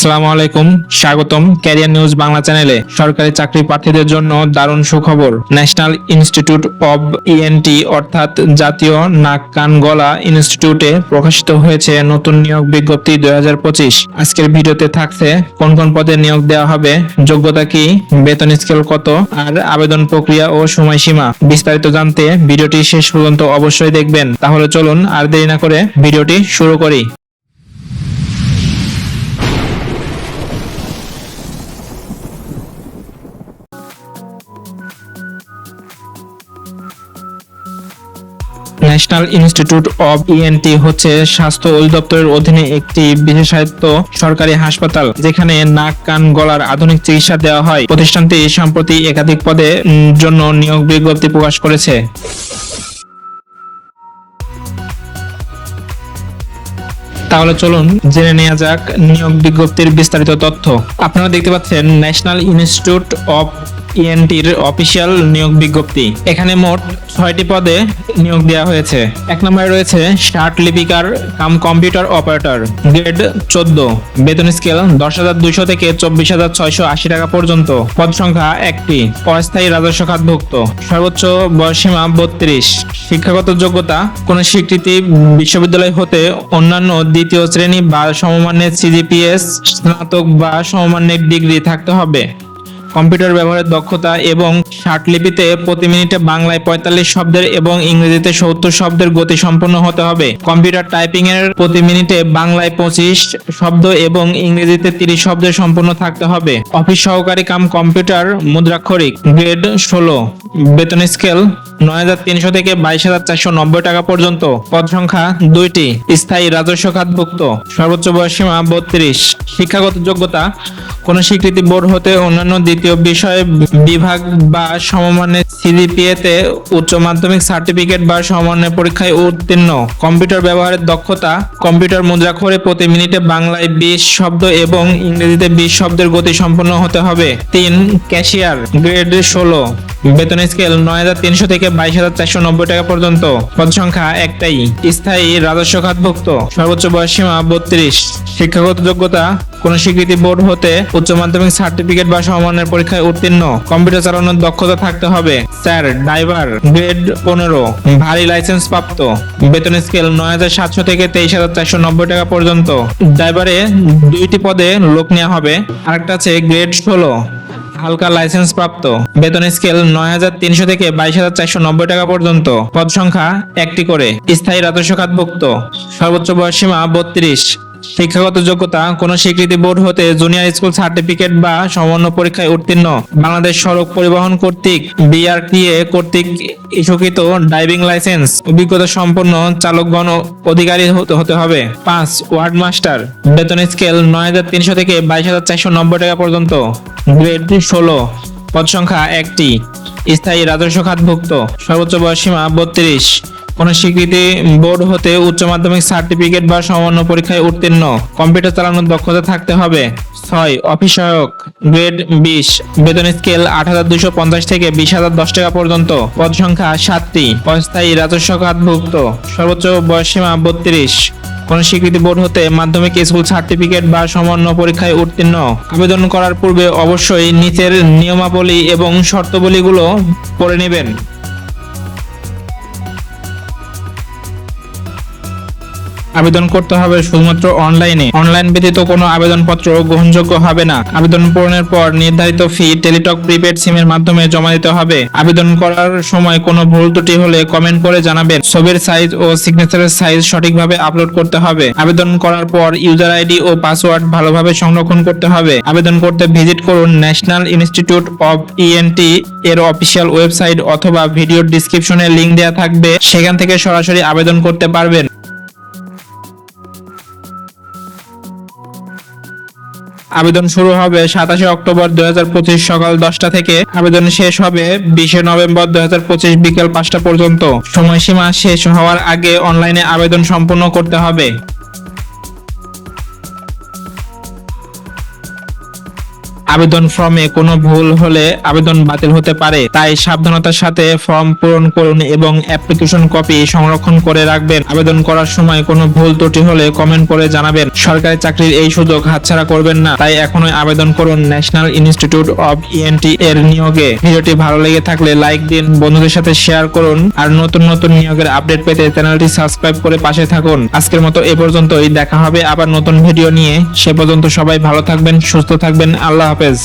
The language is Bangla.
আসসালামু আলাইকুম, স্বাগতম ক্যারিয়ার নিউজ বাংলা চ্যানেলে। সরকারি চাকরি প্রার্থীদের জন্য দারুণ সুখবর। ন্যাশনাল ইনস্টিটিউট অব ইএনটি অর্থাৎ জাতীয় নাক, কান, গলা ইনস্টিটিউটে প্রকাশিত হয়েছে নতুন নিয়োগ বিজ্ঞপ্তি দু হাজার পঁচিশ। আজকের ভিডিওতে থাকছে কোন কোন পদে নিয়োগ দেওয়া হবে, যোগ্যতা কি, বেতন স্কেল কত, আর আবেদন প্রক্রিয়া ও সময়সীমা। বিস্তারিত জানতে ভিডিওটি শেষ পর্যন্ত অবশ্যই দেখবেন। তাহলে চলুন আর দেরি না করে ভিডিওটি শুরু করি। ন্যাশনাল ইনস্টিটিউট অব ইএনটি হচ্ছে স্বাস্থ্য অধিদপ্তরের অধীনে একটি বিশেষায়িত সরকারি হাসপাতাল, যেখানে নাক, কান, গলার আধুনিক চিকিৎসা দেওয়া হয়। প্রতিষ্ঠানটি সম্প্রতি একাধিক পদে জন্য নিয়োগ বিজ্ঞপ্তি প্রকাশ করেছে। তাহলে চলুন জেনে নেওয়া যাক নিয়োগ বিজ্ঞপ্তির বিস্তারিত তথ্য। আপনারা দেখতে পাচ্ছেন ন্যাশনাল ইনস্টিটিউট অফ ইএনটির অফিসিয়াল নিয়োগ বিজ্ঞপ্তি। এখানে মোট ছয়টি পদে নিয়োগ দেওয়া হয়েছে। এক নম্বরে রয়েছে ষাট লিপিকার, কাম কম্পিউটার অপারেটর, গ্রেড চোদ্দ, বেতন স্কেল দশ হাজার দুইশো থেকে চব্বিশ হাজার ছয়শো আশি টাকা পর্যন্ত। পদ সংখ্যা একটি, অস্থায়ী রাজস্ব খাতভুক্ত, সর্বোচ্চ বয়সীমা বত্রিশ। শিক্ষাগত যোগ্যতা, কোন স্বীকৃতি বিশ্ববিদ্যালয় হতে অন্যান্য দ্বিতীয় শ্রেণি বা সমমানের সিজিপিএস স্নাতক বা সমমানের ডিগ্রি থাকতে হবে। কম্পিউটার ব্যবহারের দক্ষতা এবং লিপিতে প্রতি মিনিটে বাংলায় পঁয়তাল্লিশ শব্দের এবং ইংরেজিতে সত্তর শব্দের গতি সম্পন্ন হতে হবে। কম্পিউটার টাইপিং এর প্রতি মিনিটে বাংলায় পঁচিশ শব্দ এবং ইংরেজিতে তিরিশ শব্দ সম্পন্ন থাকতে হবে। অফিস সহকারী কাম কম্পিউটার মুদ্রাক্ষরিক, গ্রেড ষোলো, বেতন স্কেল নয় হাজার তিনশো থেকে বাইশ হাজার চারশো নব্বই টাকা পর্যন্ত। পদ সংখ্যা দুইটি, স্থায়ী রাজস্ব খাতভুক্ত। সর্বোচ্চ বয়সীমা বত্রিশ। শিক্ষাগত যোগ্যতা, কোন স্বীকৃতি বোর্ড হতে অন্যান্য দ্বিতীয় বিষয় বিভাগ বা সমমানের সিজিপিএ তে উচ্চ মাধ্যমিক সার্টিফিকেট বা সমমানের পরীক্ষায় উত্তীর্ণ। কম্পিউটার ব্যবহারের দক্ষতা, কম্পিউটার মুদ্রাক্ষরে প্রতি মিনিটে বাংলায় বিশ শব্দ এবং ইংরেজিতে বিশ শব্দের গতি সম্পন্ন হতে হবে। তিন, ক্যাশিয়ার, গ্রেড ষোলো। বেতন স্কেল নয় হাজার তিনশো থেকে বাইশ হাজার চারশো নব্বই টাকা পর্যন্ত। পদ সংখ্যা একটাই। স্থায়ী রাজস্ব খাতভুক্ত। সর্বোচ্চ বয়স সীমা বত্রিশ। শিক্ষাগত যোগ্যতা, কোন স্বীকৃতি বোর্ড হতে উচ্চ মাধ্যমিক সার্টিফিকেট বা সমমানের পরীক্ষায় উত্তীর্ণ। কম্পিউটার চালানোর দক্ষতা থাকতে হবে। স্যার, ড্রাইভার, গ্রেড পনেরো। ভারী লাইসেন্স প্রাপ্ত। বেতন স্কেল নয় হাজার সাতশো থেকে তেইশ হাজার চারশো নব্বই টাকা পর্যন্ত। ড্রাইভারে দুইটি পদে লোক নেওয়া হবে। আরেকটা আছে গ্রেড ষোলো। হালকা লাইসেন্স প্রাপ্ত। বেতন স্কেল নয় হাজার তিনশো থেকে বাইশ হাজার চারশো নব্বই টাকা পর্যন্ত। পদ সংখ্যা একটি করে। স্থায়ী রাজস্ব খাতভুক্ত। সর্বোচ্চ বয়স সীমা বত্রিশ। শিক্ষাগত যোগ্যতা, কোন স্বীকৃতি বোর্ড হতে জুনিয়র স্কুল সার্টিফিকেট বা সমন্য পরীক্ষায় উত্তীর্ণ। বাংলাদেশ সড়ক পরিবহন কর্তৃক বিআরটিএ কর্তৃক ইস্যুকৃত ড্রাইভিং লাইসেন্স অভিজ্ঞতা সম্পন্ন চালকগণ অধিকারী হতে হতে হবে। পাঁচ ওয়ার্ড মাস্টার বেতন স্কেল নয় হাজার তিনশো থেকে বাইশ হাজার চারশো নব্বই টাকা পর্যন্ত। গ্রেড ষোলো, পদ সংখ্যা একটি, স্থায়ী রাজস্ব খাতভুক্ত, সর্বোচ্চ বয়সীমা বত্রিশ। কোন স্বীকৃতি বোর্ড হতে উচ্চ মাধ্যমিক সার্টিফিকেট বা সামান্য পরীক্ষায় উত্তীর্ণ। কম্পিউটার চালানোর দক্ষতা থাকতে হবে। ছয় অফিস সহায়ক গ্রেড বিশ, বেতন স্কেল আট হাজার দুশো পঞ্চাশ থেকে বিশ হাজার দশ টাকা পর্যন্ত। পদ সংখ্যা সাতটি। অস্থায়ী রাজস্ব খাতভুক্ত। সর্বোচ্চ বয়সীমা বত্রিশ। কোন স্বীকৃতি বোর্ড হতে মাধ্যমিক স্কুল সার্টিফিকেট বা সমন্য পরীক্ষায় উত্তীর্ণ। আবেদন করার পূর্বে অবশ্যই নিচের নিয়মাবলী এবং শর্তাবলীগুলো পড়ে নেবেন। আবেদন করতে হবে শুধুমাত্র অনলাইনে অনলাইন ব্যতীত কোনো আবেদনপত্র গ্রহণযোগ্য হবে না। আবেদন পূরণের পর নির্ধারিত ফি টেলিটক প্রিপেড সিমের মাধ্যমে জমা দিতে হবে। আবেদন করার সময় কোনো ভুল ত্রুটি হলে কমেন্ট করে জানাবেন। ছবির সাইজ ও সিগনেচারের সাইজ সঠিকভাবে আপলোড করতে হবে। আবেদন করার পর ইউজার আইডি ও পাসওয়ার্ড ভালোভাবে সংরক্ষণ করতে হবে। আবেদন করতে ভিজিট করুন ন্যাশনাল ইনস্টিটিউট অব ইএনটি এর অফিসিয়াল ওয়েবসাইট অথবা ভিডিওর ডিসক্রিপশনে লিংক দেওয়া থাকবে। সেখান থেকে সরাসরি আবেদন করতে পারবেন। আবেদন শুরু হবে সাতাশে অক্টোবর দুই হাজার পঁচিশ সকাল দশটা থেকে। আবেদন শেষ হবে বিশে নভেম্বর দুই বিকেল পাঁচটা পর্যন্ত। সময়সীমা শেষ হওয়ার আগে অনলাইনে আবেদন সম্পূর্ণ করতে হবে। আবেদন ফর্মে কোনো ভুল হলে আবেদন বাতিল হতে পারে। তাই সাবধানতার সাথে ফর্ম পূরণ করুন এবং অ্যাপ্লিকেশন কপি সংরক্ষণ করে রাখবেন। আবেদন করার সময় কোনো ভুল ত্রুটি হলে কমেন্ট করে জানাবেন। সরকারি চাকরির এই সুযোগ হাতছাড়া করবেন না। তাই এখনই আবেদন করুন ন্যাশনাল ইনস্টিটিউট অব ইএনটি এর নিয়োগে। ভিডিওটি ভালো লেগে থাকলে লাইক দিন, বন্ধুদের সাথে শেয়ার করুন, আর নতুন নতুন নিয়োগের আপডেট পেতে চ্যানেলটি সাবস্ক্রাইব করে পাশে থাকুন। আজকের মতো এ পর্যন্তই। দেখা হবে আবার নতুন ভিডিও নিয়ে। সে পর্যন্ত সবাই ভালো থাকবেন, সুস্থ থাকবেন। আল্লাহ হাফেজ